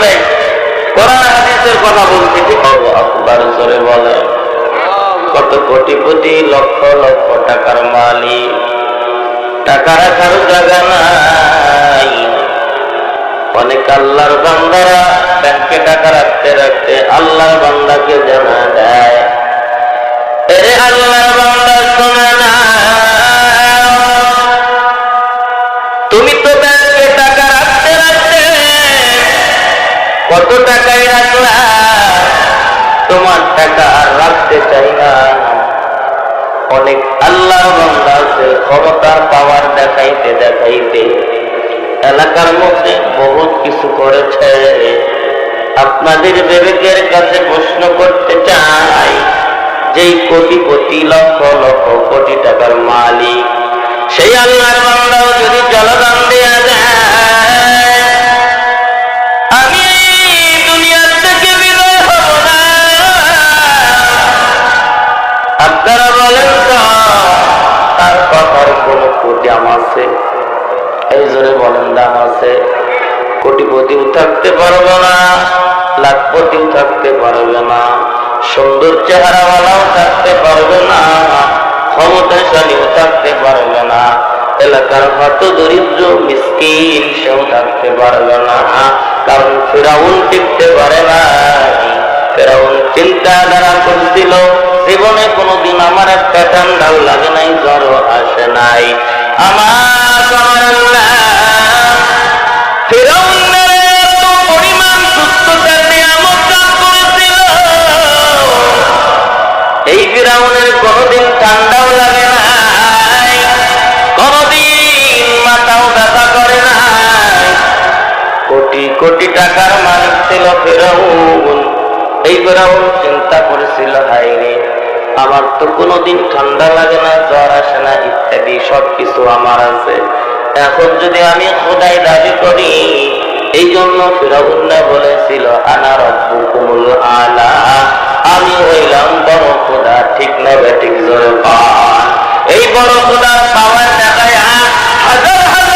ভাই কোরআন কথা বলছি জোরে বলে। কত কোটিপতি, লক্ষ লক্ষ টাকার মালিক। টাকা রাখার জায়গা নাই। অনেক আল্লাহর বান্দারা ব্যাংকে টাকা রাখতে রাখতে আল্লাহর বান্দাকে জানা দেয়। এরে আল্লাহর বান্দা শোনে না। তুমি তো ব্যাংকে কত টাকাই রাখলা তোমার টাকা আর রাখতে চাই না। অনেক আল্লাহ আছে, ক্ষমতার পাওয়ার দেখাইতে দেখাইতে এলাকার মধ্যে বহুত কিছু করেছে। আপনাদের বিবেকের কাছে প্রশ্ন করতে চাই, যেই কোটিপতি, লক্ষ লক্ষ কোটি টাকার মালিক, সেই আল্লাহর বান্দাও যদি জলদান দেয়া কোটিপতিও থাকতে পারবে না, লাখপতিও থাকতে পারবে না। সুন্দর চেহারাওয়ালাও থাকতে পারবে না, ক্ষমতাশালীও থাকতে পারবে না। এলাকার হত দরিদ্র মিসকিন সেও থাকতে পারবে না, কারণ ফেরাউন টিকতে পারে না ফেরাউন চিন্তাধারা করছিল, জীবনে কোনোদিন আমার একটা ঠান্ডাও লাগে নাই জ্বরও আসে নাই। আমার ফেরাউনের কোনোদিন ঠান্ডাও লাগে নাই, কোনোদিন মাথাও ব্যথা করে নাই। কোটি কোটি টাকার মালিক ছিল ফেরাউন, এই ফেরাউন চিন্তা করেছিল হাই রে, আমার তো কোনোদিন ঠান্ডা লাগে না, জ্বর আসে না, ইত্যাদি সবকিছু আমার আছে। এখন যদি আমি খোদাই দাবি করি এই জন্য ফিরাউন্না বলেছিল, আনা রব্বুকুমুল আলা। আমি হইলাম বড় খোদা, ঠিক না ঠিক জোরে এই বড় খোদার পাওয়ার দেখায় হাজার হাজার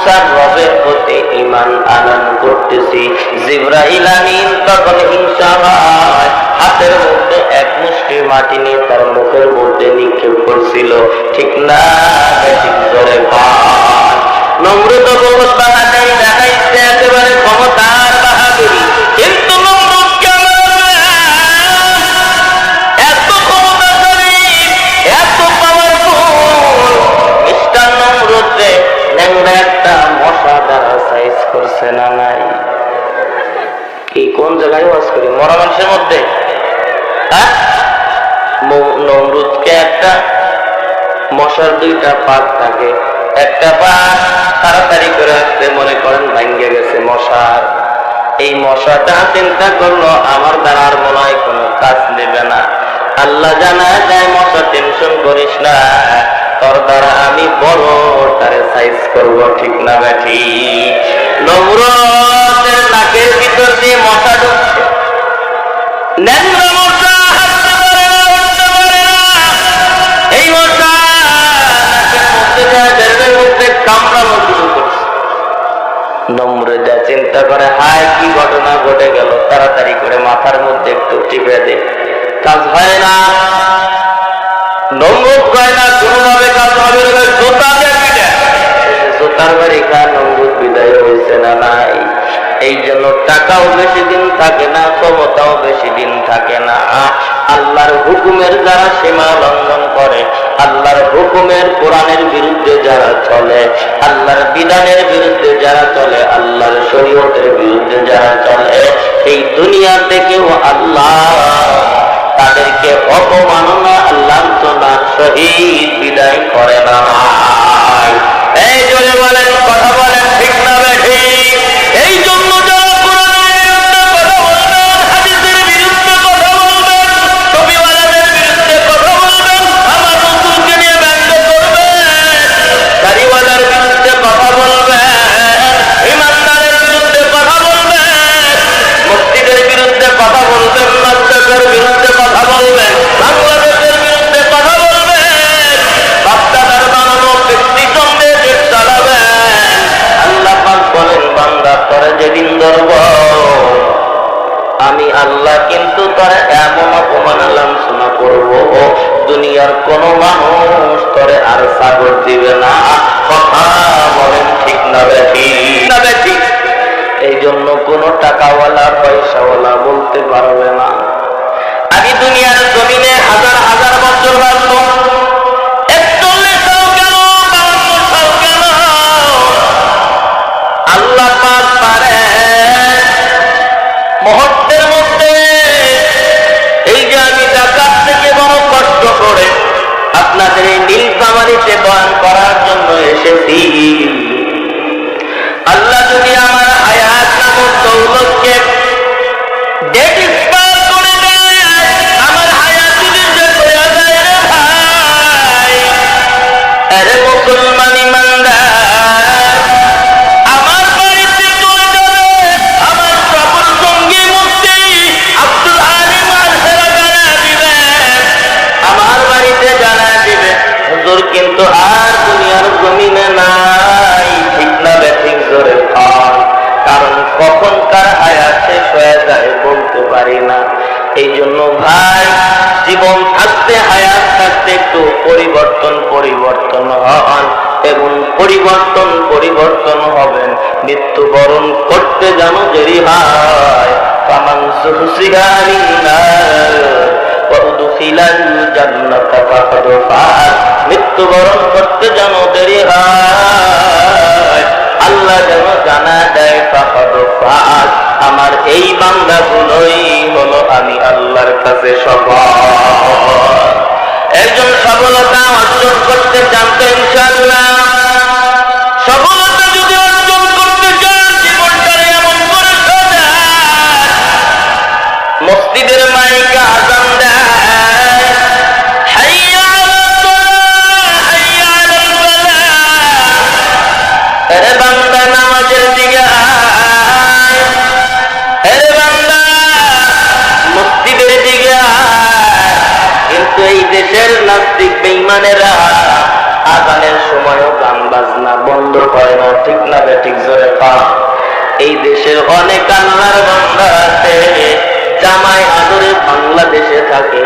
মুসার রবের প্রতি ইমান আনন করতেছি। জিব্রাহিল আমিন তখন হিংসা হয় হাতের মধ্যে এক মুষ্টি মাটি নিয়ে তার মুখের মধ্যে নিক্ষেপ করছিল। ঠিক না, ঠিক করে নমরুদ বহুত দেখাইছে একেবারে ক্ষমতার বাহাদুরি। কিন্তু একটা মশার দুইটা পাক থাকে। একটা পাক তাড়াতাড়ি করে আসতে মনে করেন ভাঙ্গে গেছে মশার। এই মশাটা চিন্তা করল, আমার দ্বারা আর মনে হয় কোনো কাজ নেবে না। আল্লাহ জানা যায় মশা টেনশন করিস না। তোর দ্বারা আমি বড়, তারে সাইজ করব, ঠিক না ব্যাঠি কাজ হয় না। নমরুদ হয় না, কোনোভাবে কাজ হবে জোতার বাড়ি বিদায় হয়েছে না নাই? এই জন্য টাকাও বেশি দিন থাকে না, ক্ষমতাও বেশি দিন থাকে না। আল্লাহর হুকুমের যারা সীমা লঙ্ঘন করে, আল্লাহর হুকুমের কোরআনের বিরুদ্ধে যারা চলে, আল্লাহর বিধানের বিরুদ্ধে যারা চলে, আল্লাহর শরীয়তের বিরুদ্ধে যারা চলে এই দুনিয়া থেকেও আল্লাহ তাদেরকে অপমাননা, লাঞ্ছনা, শহীদ বিদায় করে না। এই জন্য বলেন, কথা বলেন, ঠিক না ঠিক টাকাওয়ালা পয়সাওয়ালা বলতে পারবে না। মৃত্যুবরণ করতে যেন দেরি হয়। আল্লাহ যেন জানা দেয়, ফাঁকাদ ফাঁক আমার এই বান্দাগুলোই হলো আমি আল্লাহর কাছে সফল। একজন সফলতা অর্জন করতে জানতো ইনশাল্লাহ এই দেশের নাস্তিক বেইমানেরা আগানের সময়ও গান বাজনা বন্ধ করে না, ঠিক না ঠিক জোরে পা। এই দেশের অনেক আল্লাহর বান্দা আছে জামাই আদরে বাংলাদেশে থাকে,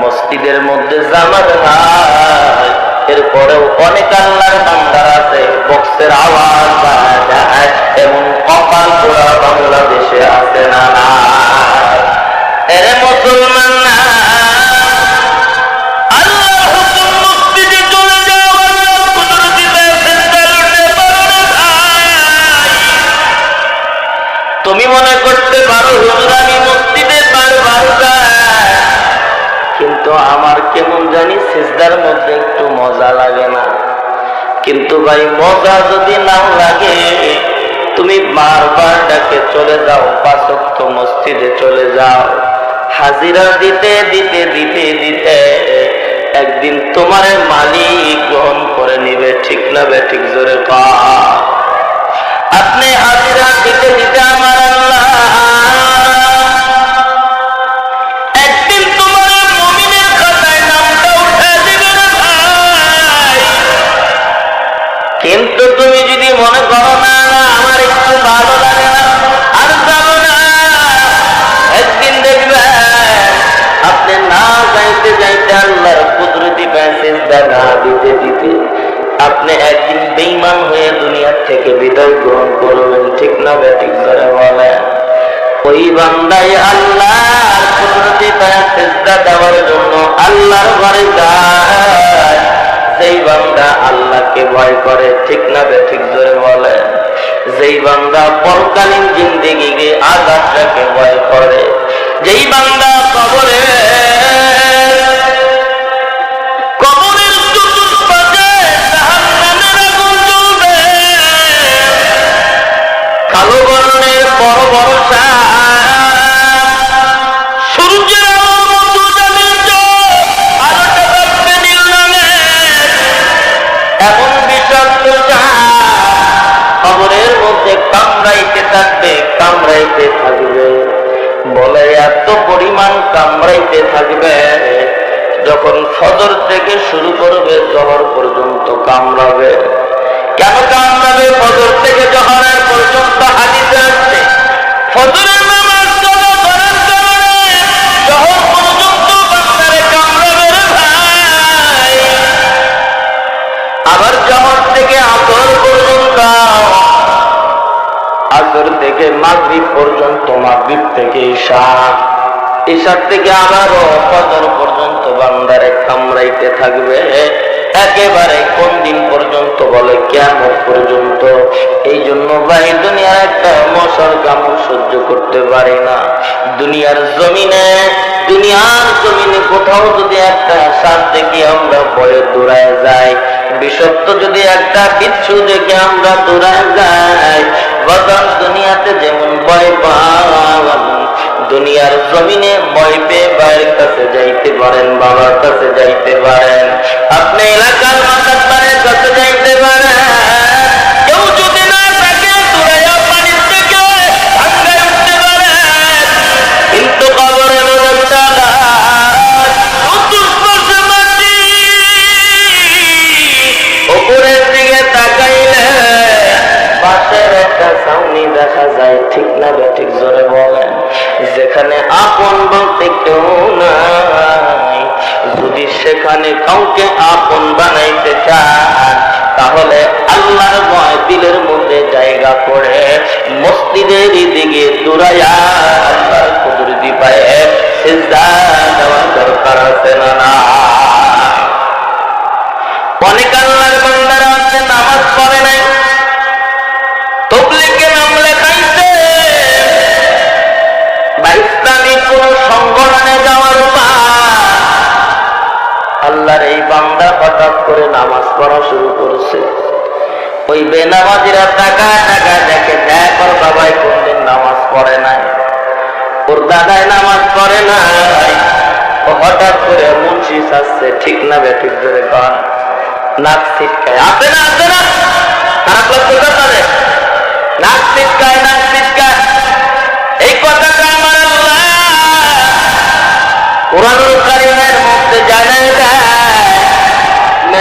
মসজিদের মধ্যে জামাত হয়। এরপরেও অনেক আল্লাহর বান্দার আছে, বক্সের আওয়াজ পাওয়া যায় এবং কপাল পোড়া বাংলাদেশে আছে না এরে মুসলমান তুমি মনে করতে পারো হুজুর আমি মসজিদে বারবার কিন্তু আমার কেমন জানি সিজদার মধ্যে একটু মজা লাগে না। কিন্তু ভাই, মজা যদি না লাগে, তুমি বারবার ডাকে চলে যাও পাঁচক্ত মসজিদে চলে যাও। হাজিরা দিতে দিতে দিতে দিতে একদিন তোমার মালিক গ্রহণ করে নিবে, ঠিক না বে, ঠিক জোরে পা আপনি হাজিরা দিতে দিতে কিন্তু তুমি যদি মনে করো, না আমার একটু ভালো লাগে না, আর যাব না। একদিন দেখবে আপনি না যাইতে যাইতে আল্লাহর কুদরতি প্যাসেজ দেখা দিতে দিতে আপনি একদিন বেইমান হয়ে দুনিয়ার থেকে বিদায় গ্রহণ করবেন ঠিক না ব্যাটিক করে বলেন ওই বান্দাই আল্লাহ কুদরতি পায়ে সেজদা দেওয়ার জন্য আল্লাহর ঘরে যায়। যেই বান্দা আল্লাহকে ভয় করে, ঠিক না বে, ঠিক ধরে বলে। যেই বান্দা পরকালীন জিন্দিগিকে আঘাতটাকে ভয় করে। যেই বান্দা কবরে কামড়াইতে থাকবে। বলে এত পরিমাণ কামড়াইতে থাকবে, যখন সদর থেকে শুরু করবে, জহর পর্যন্ত কামড়াবে। কেন কামড়াবে? ফজর থেকে জহরের পর্যন্ত হাদিসে আসছে ফজরের নামাজ আসর থেকে মাগরিব পর্যন্ত, মাগরিব থেকে ঈশা। ঈশার থেকে আবারও ফজর পর্যন্ত বান্দারে কামড়াইতে থাকবে। একেবারে কোন দিন পর্যন্ত বলে কেমন পর্যন্ত? এই জন্য ভাই, দুনিয়ার একটা মশার কামড় সহ্য করতে পারে না। দুনিয়ার জমিনে দুনিয়ার জমিনে কোথাও যদি একটা সাপ দেখি আমরা ভয়ে দৌড়ায় যাই যদি একটা দেখে আমরা যাই বদন দুনিয়াতে যেমন ভয় পাওয়া দুনিয়ার জমিনে ভয় পেয়ে বাইরের কাছে যাইতে পারেন, বাবার কাছে যাইতে পারেন। আপনি এলাকার মাতার কাছে যাইতে পারেন। পাশের একটা সাউনি দেখা যায়, ঠিক না ঠিক জোরে বলেন। যেখানে আপন বলতে কেউ নাই। যদি সেখানে কাউকে আপন বানাইতে চান তাহলে আল্লাহর ভয় দিলের মধ্যে জায়গা করে মসজিদের দিকে দূরাইয়া আল্লাহর কুদরতি পায়ে সিজদা দেওয়ার দরকার আছে না না? অনেক আল্লাহর বান্দারা আছে, নামাজ পড়ে নাই। আল্লাহর এই বান্দা হঠাৎ করে নামাজ পড়া শুরু করেছে। ওই বেনামাজিরা টাকা টাকা দেখে, দেখ ওর বাবাই কোনদিন নামাজ পড়ে নাই। ওর দাদাই নামাজ পড়ে নাই। হঠাৎ করে মুন্সি চাচ্ছে ঠিক না বেঠিক ধরে কন নাক ছিটকায় আছে না আছে না। কথা নাক ছিটকায় নাক ছিটকায়। এই কথাটা আমার আল্লাহ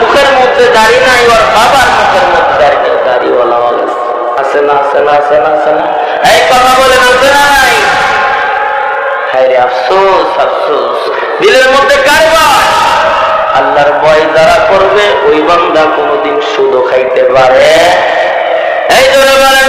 মুখের মধ্যে দাড়ি নাই, ওর বাবার মুখের মধ্যে দাড়ি নেই। গেছে আছে না আছে না আছে না আছে না। এই কথা বলেন আছে না নাই। আফসোস আফসোস। দিলের মধ্যে কারবার। আল্লাহর ভয় যারা করবে, ওই বান্দা কোনোদিন সুদও খাইতে পারে। এই জন্য বলেন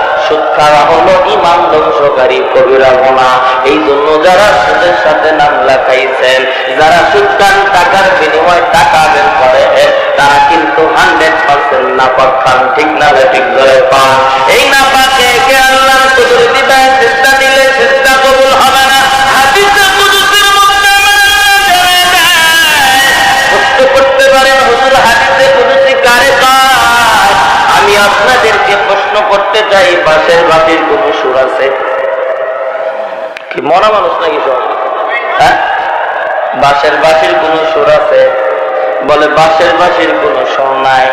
খাওয়া হলো ইমান ধ্বংসকারী কবিরা গোনা এই জন্য যারা সুদের সাথে নাম লেখাইছেন, যারা সুদ খান টাকার বিনিময়ে টাকা বের করে, তারা কিন্তু হান্ড্রেড পার্সেন্ট নাপাক খান। ঠিক না ঠিক ধরে পান? এই নাপাকে কে আল্লাহর কুদুর দিবেন চেষ্টা দিলে চেষ্টা কবুল হবে না। হাদিসে দেয়। করতে পারেন হুজুর হাদিসে কুদুসি কারে কাজ? আমি আপনাদেরকে প্রশ্ন করতে চাই বাসের বাতির কোন সুর আছে? কি, মরা মানুষ নাকি সব? হ্যাঁ? বাঁশের বাঁশির কোন সুর আছে? বলে বাঁশের বাঁশির কোন সুর নাই।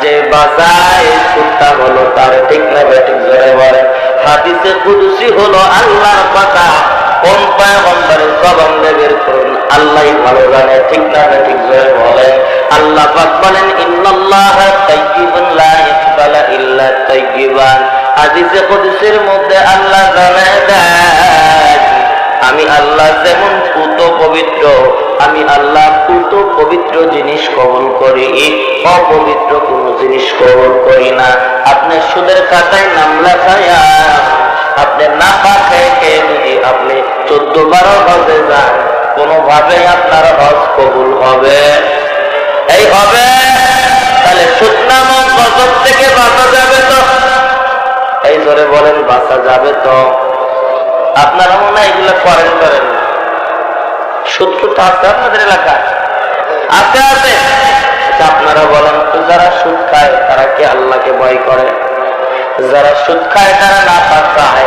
যে বাজায় সুরটা হলো তার, ঠিক না ব্যাটিক জোরে বলে। হাদিসে কুদুসি হলো আল্লাহর কোন করুন আল্লাহই ভালো জানে, ঠিক না ব্যাটিক জোরে বলে আল্লাহ বলেন, ইন্নাল্লাহ তাইয়িবুন লা ইল্লা তাইয়িবান হাদিসে কুদুসির মধ্যে আল্লাহ আমি আল্লাহ যেমন পুত পবিত্র, আমি আল্লাহ পুত পবিত্র জিনিস কবল করি, অপবিত্র কোন জিনিস কবল করি না। আপনি সুদের খাতায় নাম লেখায়া, আপনি না পাখায় খেয়ে যদি আপনি চোদ্দ বারো হজে যান কোনোভাবে আপনার হজ কবুল হবে। এই হবে? তাহলে সুদ নামক গজব থেকে বাঁচা যাবে তো? এই ধরে বলেন বাঁচা যাবে তো? আপনারা মনে হয় এগুলো করেন করেন না। শত্রুতা আছে আপনাদের এলাকায়? আছে আছে। আচ্ছা, আপনারা বলেন তো যারা সুদ খায় তারা কি আল্লাহকে ভয় করে? যারা সুদ খায় তারা না পায়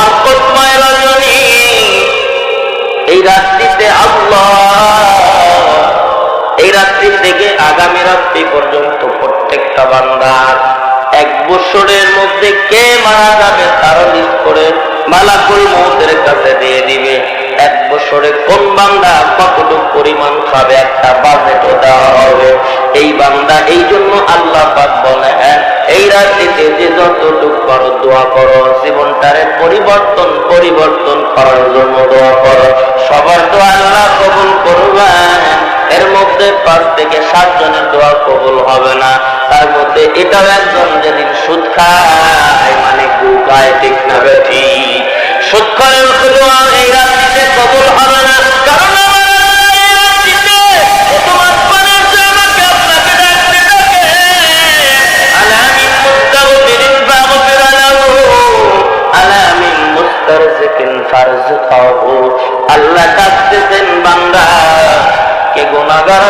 বরকতময় রজনী এই রাত্রিতে আল্লাহ, এই রাত্রি থেকে আগামী রাত্রি পর্যন্ত প্রত্যেকটা বান্দার এক বছরের মধ্যে কে মারা যাবে তার লিস্ট করে মালাকুল কাছে দিয়ে দিবে। এক বছরে কোন বান্দা কতটুকু পরিমাণ খাবে, একটা বাজেটও দেওয়া হবে। এই বান্দা, এই জন্য আল্লাহ পাক বলে হ্যাঁ এই রাত্রিতে যে যতটুক করো, দোয়া করো, জীবনটারে পরিবর্তন পরিবর্তন করার জন্য দোয়া করো। সবার দোয়া আল্লাহ কবুল করবেন এর মধ্যে পাঁচ থেকে সাত জনের দোয়া কবুল হবে না। তার মধ্যে এটাও একজন যেদিন সুদ খায় মানে গু খায়, ঠিক না, বেঠি। সুদ খায় এই রাত্রিতে কবুল হবে না। কারণ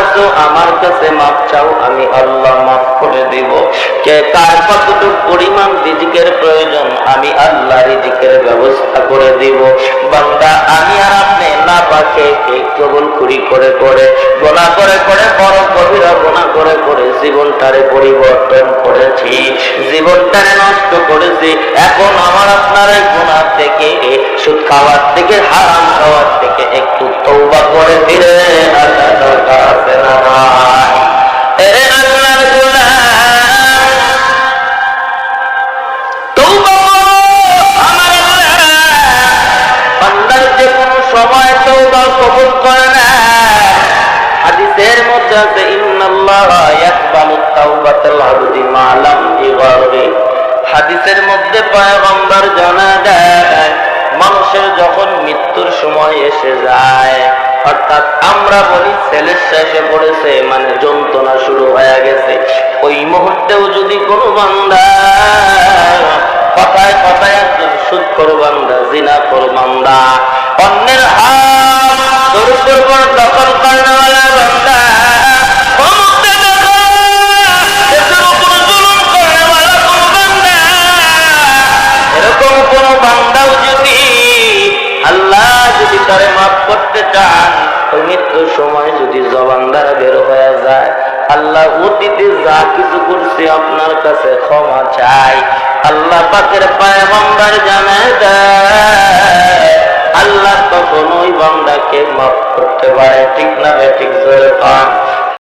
আছো আমার কাছে মাপ চাও, আমি আল্লাহ মাফ করে কে কার পরিমাণ রিজিকের প্রয়োজন, আমি আল্লাহ রিজিকের ব্যবস্থা করে দিব। আমি আর আপনি না কবুল করি করে গোনা করে করে, বড় কবিরা গোনা করে করে জীবনটারে পরিবর্তন করেছি। জীবনটারে নষ্ট করেছি। এখন আমার আপনার গোনা থেকে, সুদ খাওয়ার থেকে, হারাম খাওয়ার থেকে একটু তৌবা করে ফিরে এসে যায় অর্থাৎ আমরা বলি, ছেলের শেষে পড়েছে মানে যন্ত্রণা শুরু হয়ে গেছে ওই মুহূর্তেও যদি কোনো বান্দা কথায় কথায় একজন সুদ করো বান্দা জিনা করো বান্দা অন্যের করাওয়ালা কোনো বান্দা। যদি মাফ করতে চান ওই মৃত্যুর সময় যদি জবান দ্বারা বের হয়ে যায়, আল্লাহ অতীতে যা কিছু করছে আপনার কাছে ক্ষমা চাই। আল্লাহ পাকের পায়ে বন্দার দেয়, আল্লাহ তখন ওই বান্দাকে মাফ করতে পারে। ঠিক না ঠিক জোরে পান